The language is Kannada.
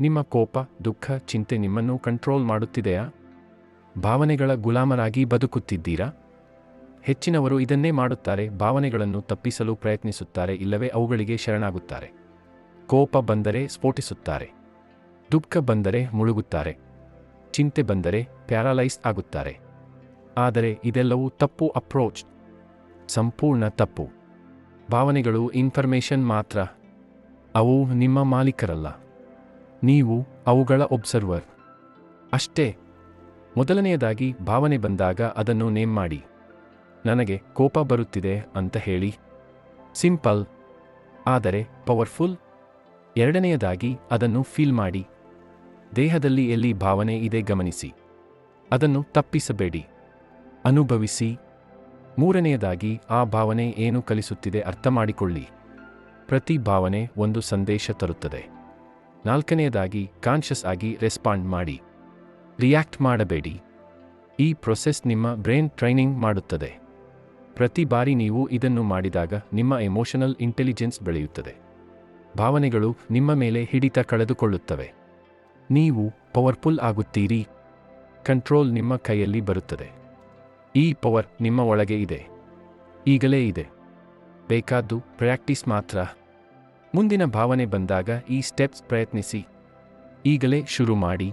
ನಿಮ್ಮ ಕೋಪ, ದುಃಖ, ಚಿಂತೆ ನಿಮ್ಮನ್ನು ಕಂಟ್ರೋಲ್ ಮಾಡುತ್ತಿದೆಯಾ? ಭಾವನೆಗಳ ಗುಲಾಮರಾಗಿ ಬದುಕುತ್ತಿದ್ದೀರಾ? ಹೆಚ್ಚಿನವರು ಇದನ್ನೇ ಮಾಡುತ್ತಾರೆ, ಭಾವನೆಗಳನ್ನು ತಪ್ಪಿಸಲು ಪ್ರಯತ್ನಿಸುತ್ತಾರೆ, ಇಲ್ಲವೇ ಅವುಗಳಿಗೆ ಶರಣಾಗುತ್ತಾರೆ. ಕೋಪ ಬಂದರೆ ಸ್ಫೋಟಿಸುತ್ತಾರೆ. ದುಃಖ ಬಂದರೆ ಮುಳುಗುತ್ತಾರೆ. ಚಿಂತೆ ಬಂದರೆ ಪ್ಯಾರಾಲೈಸ್ ಆಗುತ್ತಾರೆ. ಆದರೆ ಇದೆಲ್ಲವೂ ತಪ್ಪು ಅಪ್ರೋಚ್. ಸಂಪೂರ್ಣ ತಪ್ಪು. ಭಾವನೆಗಳು ಇನ್ಫರ್ಮೇಷನ್ ಮಾತ್ರ. ಅವು ನಿಮ್ಮ ಮಾಲೀಕರಲ್ಲ. ನೀವು ಅವುಗಳ ಒಬ್ಸರ್ವರ್ ಅಷ್ಟೇ. ಮೊದಲನೆಯದಾಗಿ ಭಾವನೆ ಬಂದಾಗ ಅದನ್ನು ನೇಮ್ ಮಾಡಿ. ನನಗೆ ಕೋಪ ಬರುತ್ತಿದೆ ಅಂತ ಹೇಳಿ. ಸಿಂಪಲ್ ಆದರೆ ಪವರ್ಫುಲ್ ಎರಡನೆಯದಾಗಿ ಅದನ್ನು ಫೀಲ್ ಮಾಡಿ. ದೇಹದಲ್ಲಿ ಎಲ್ಲಿ ಭಾವನೆ ಇದೆ ಗಮನಿಸಿ. ಅದನ್ನು ತಪ್ಪಿಸಬೇಡಿ. ಅನುಭವಿಸಿ. ಮೂರನೆಯದಾಗಿ ಆ ಭಾವನೆ ಏನು ಕಲಿಸುತ್ತಿದೆ ಅರ್ಥ ಮಾಡಿಕೊಳ್ಳಿ ಪ್ರತಿ ಭಾವನೆ ಒಂದು ಸಂದೇಶ ತರುತ್ತದೆ. ನಾಲ್ಕನೆಯದಾಗಿ ಕಾನ್ಷಿಯಸ್ ಆಗಿ ರೆಸ್ಪಾಂಡ್ ಮಾಡಿ. ರಿಯಾಕ್ಟ್ ಮಾಡಬೇಡಿ. ಈ ಪ್ರೊಸೆಸ್ ನಿಮ್ಮ ಬ್ರೈನ್ ಟ್ರೈನಿಂಗ್ ಮಾಡುತ್ತದೆ. ಪ್ರತಿ ಬಾರಿ ನೀವು ಇದನ್ನು ಮಾಡಿದಾಗ ನಿಮ್ಮ ಎಮೋಷನಲ್ ಇಂಟೆಲಿಜೆನ್ಸ್ ಬೆಳೆಯುತ್ತದೆ. ಭಾವನೆಗಳು ನಿಮ್ಮ ಮೇಲೆ ಹಿಡಿತ ಕಳೆದುಕೊಳ್ಳುತ್ತವೆ. ನೀವು ಪವರ್ಫುಲ್ ಆಗುತ್ತೀರಿ. ಕಂಟ್ರೋಲ್ ನಿಮ್ಮ ಕೈಯಲ್ಲಿ ಬರುತ್ತದೆ. ಈ ಪವರ್ ನಿಮ್ಮ ಒಳಗೆ ಇದೆ. ಈಗಲೇ ಇದೆ. ಬೇಕಾದ್ದು ಪ್ರಾಕ್ಟೀಸ್ ಮಾತ್ರ. ಮುಂದಿನ ಭಾವನೆ ಬಂದಾಗ ಈ ಸ್ಟೆಪ್ಸ್ ಪ್ರಯತ್ನಿಸಿ. ಈಗಲೇ ಶುರು ಮಾಡಿ.